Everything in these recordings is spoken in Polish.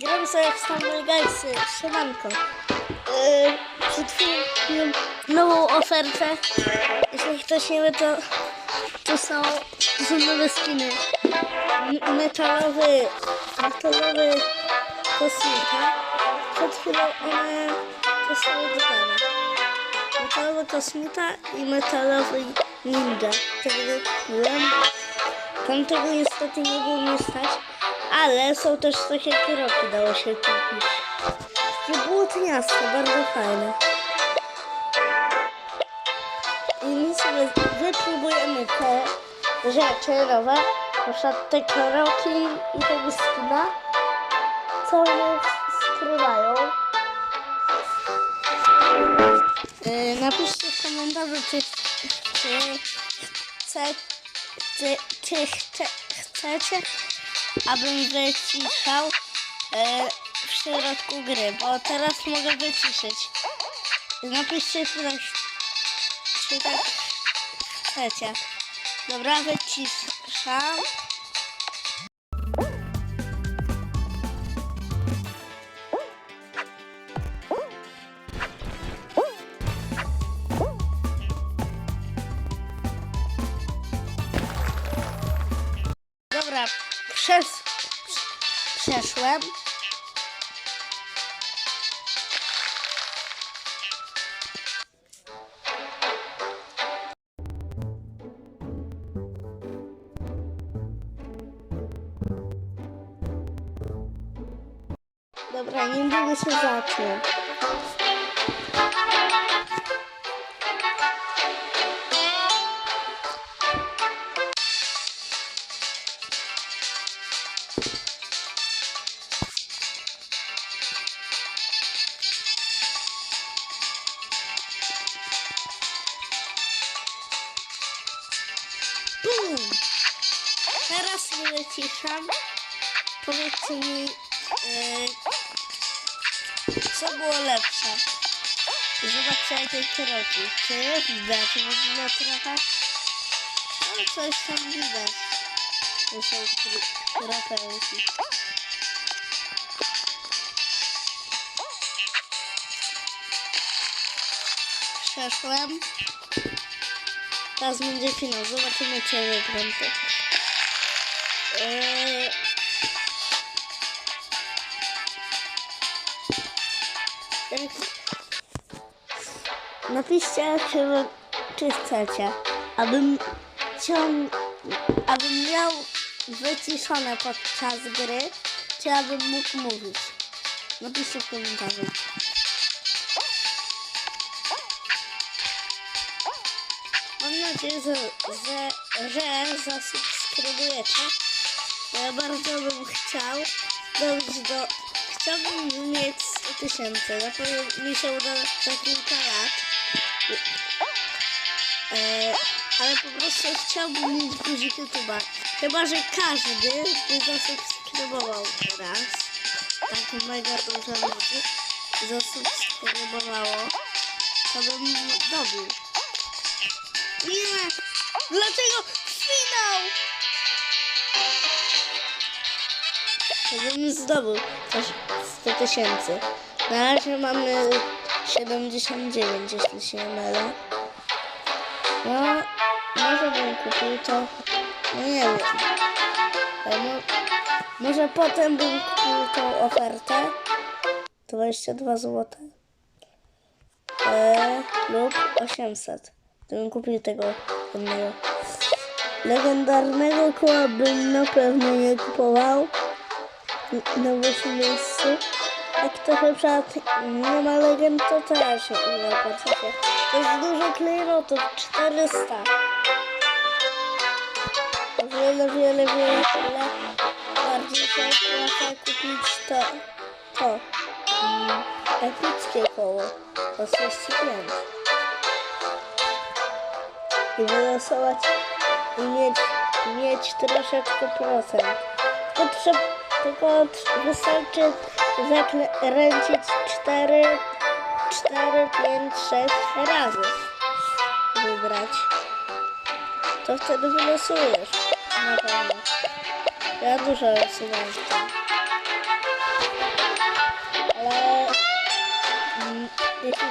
Gramy sobie w Stumble Guysy. Siemanko. Yy, przed chwilą nową ofertę. Jeśli ktoś nie wie, to to są, nowe skiny. Metalowy, metalowy kosmita. Przed chwilą one zostały dodane. Metalowy kosmita i metalowy ninja. Tego kupiłem. Tamtego niestety nie było mnie stać, ale są też takie kroki, dało się kupić. Takie błotniaste, bardzo fajne. I my sobie wypróbujemy te rzeczy nowe, na przykład te kroki i tego skina, co one skrywają. Yy, napiszcie w komentarzu, czy, czy chcecie czy, czy chce, chcecie, abym wyciszał e, w środku gry, bo teraz mogę wyciszyć. Napiszcie tutaj, czy tak chcecie. Dobra, wyciszam. Dobra, przes, przeszłem. Dobra, niedługo się zacznie. Teraz wyciszam. Powiedzcie mi, yy, co było lepsze. Zobaczcie jakie kroki. Czy je widać ogóle trochę? No coś tam widać. To są kr- kropelki. Przeszłem. Teraz będzie finał. Zobaczymy, czy wygram to. Eee... Napiszcie, czy, wy- czy chcecie, abym, ciąg... abym miał wyciszone podczas gry, czy abym mógł mówić. Napiszcie w komentarzu. Nadzieję, że, że, że zasubskrybujecie. Ja bardzo bym chciał dojść do... Chciałbym mieć 100 tysięcy. Na pewno mi się uda za kilka lat. E, ale po prostu chciałbym mieć guzik YouTube'a. Chyba, że każdy by zasubskrybował teraz. Tak mega dużo ludzi zasubskrybowało. To bym dobił. Nie! Dlaczego finał? To bym zdobył też 100 tysięcy. Na razie mamy 79, jeśli się nie mylę. No, może bym kupił to. No nie wiem. Mo może potem bym kupił tą ofertę. 22 zł. E, lub 800. To kupił tego jednego. Legendarnego koła bym na pewno nie kupował na waszym miejscu. Jak na przykład nie ma legend, to też nie opłacacie. To jest dużo klejnotów, 400. O Wiele, wiele, wiele, wiele bardziej się opłaca kupić to, to mm, epickie koło za 35 i wylosować i mieć, mieć troszeczkę procent. Potrzeb, tylko wystarczy zakręcić 4, 4, 5, 6 razy wybrać. To wtedy wylosujesz na pewno. Ja dużo losowałem Ale mm, jeśli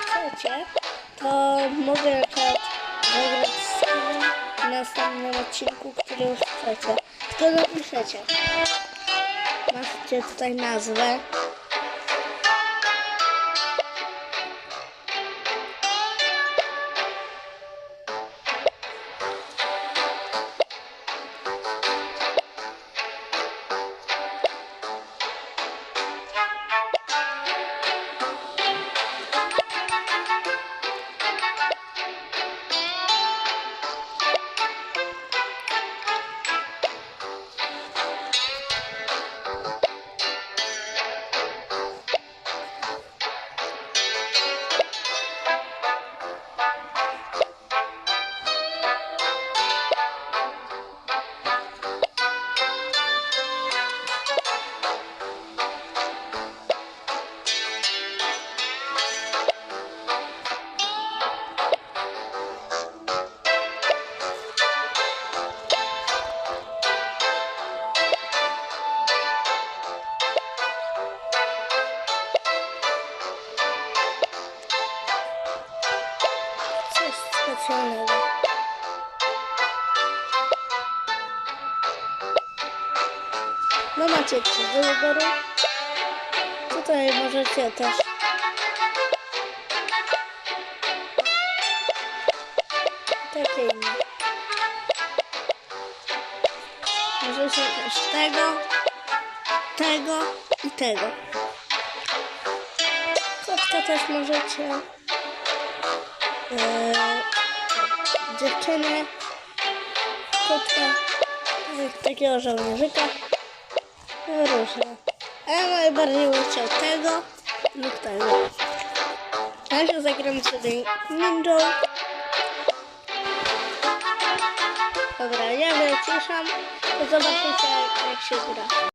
chcecie, to mogę akurat zagrać w następnym odcinku, który już chcecie. Tylko napiszecie. Macie tutaj nazwę. Specjalnego. No macie trzy do wyboru. Tutaj możecie też takie inne. Możecie też tego, tego i tego. Kotka też możecie. Eee, dziewczynę, kotka, tak- takiego żołnierzyka, no różne. A ja najbardziej bym chciał tego lub tego. Się zagram sobie ninją. Dobra, ja wyciszam, zobaczycie jak się gra.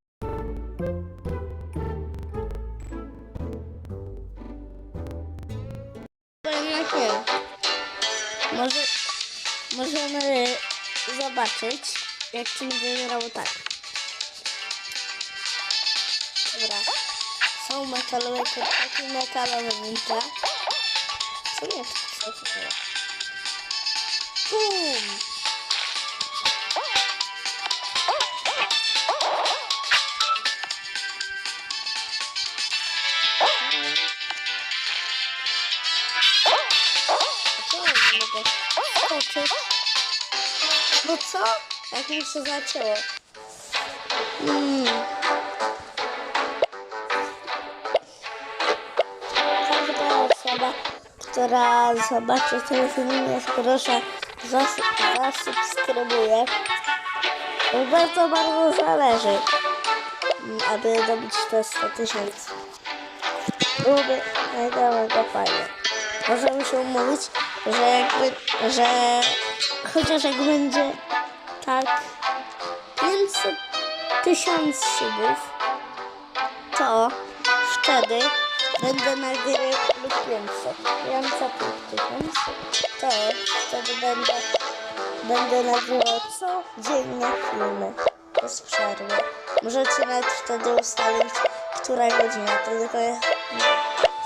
Może, możemy zobaczyć, jak ten wygrał tak. Dobra. Są metalowe kurczaki, metalowe. Co nie co to było? Bum! Skoczyć? No co? Jak mi się zacięło. Mm. Każda osoba, która zobaczy ten film, proszę zas zasubskrybuje. Bo bardzo, bardzo zależy, aby dobić te 100 tysięcy. Byłoby mega, mega fajnie. Możemy się umówić, że jakby, że chociaż jak będzie tak 500 tysięcy subów, to wtedy będę nagrywał lub 500, 500 lub 1000, to wtedy będę, będę nagrywał codziennie filmy bez przerwy. Możecie nawet wtedy ustalić, która godzina, tylko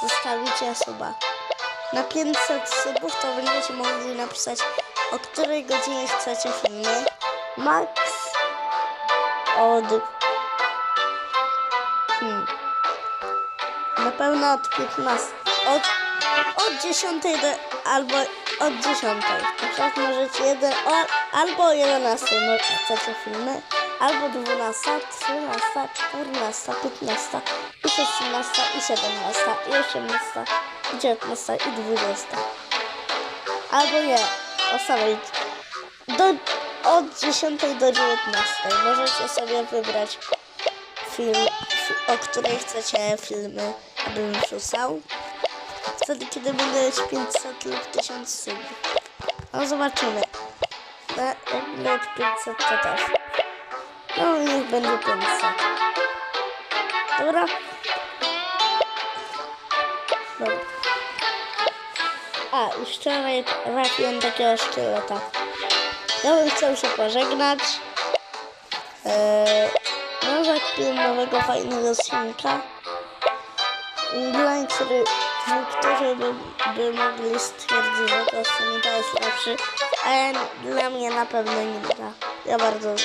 zostawicie suba. Na 500 subów to będziecie mogli napisać, o której godzinie chcecie filmy. Max od... Hmm. Na pewno od 15. Od, od 10 do... albo od 10. Na przykład możecie jeden... O, albo o 11 mo- chcecie filmy. Albo 12, 13, 14, 15 i 16 i 17 i 18 i 19 i 20. Albo nie, o samej do, od 10 do 19 możecie sobie wybrać film, fi- o której chcecie filmy, abym wrzucał. Wtedy, kiedy będę mieć 500 lub 1000 subów. No zobaczymy. Na, jak będę mieć 500 to też. No niech będzie 500. Dobra? Dobra. A, i wczoraj trafiłem takiego szkieleta. Ja bym chciał się pożegnać. Eee, no, zakupiłem nowego fajnego skinka. Dla niektórzy by, by mogli stwierdzić, że to to jest lepszy, ale dla mnie na pewno nie da. Ja bardzo lubię.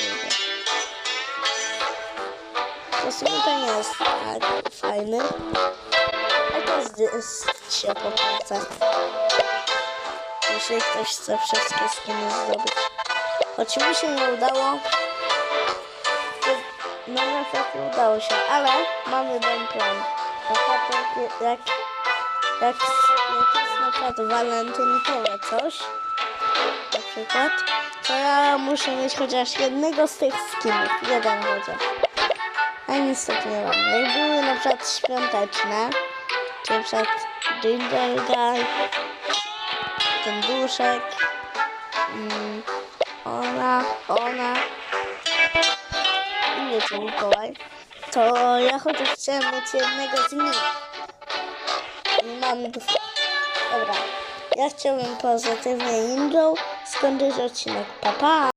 To nie jest tak fajny, się po palcach. Jeśli ktoś chce wszystkie skiny zdobyć. Choć mi się nie udało, no niestety udało się, ale mamy jeden plan. Na jak, jak, jak, jak jest na przykład walentynkowe coś, na przykład, to ja muszę mieć chociaż jednego z tych skinów, jeden chociaż. A niestety nie mam. Jak były na przykład świąteczne, czy na przykład Guy, ten duszek, mm, ona, ona i wiecie Mikołaj, to ja chociaż chciałem mieć jednego z nich. Mam dwa. Dobra, ja chciałbym pozytywnie ninją skończyć odcinek. Pa, pa!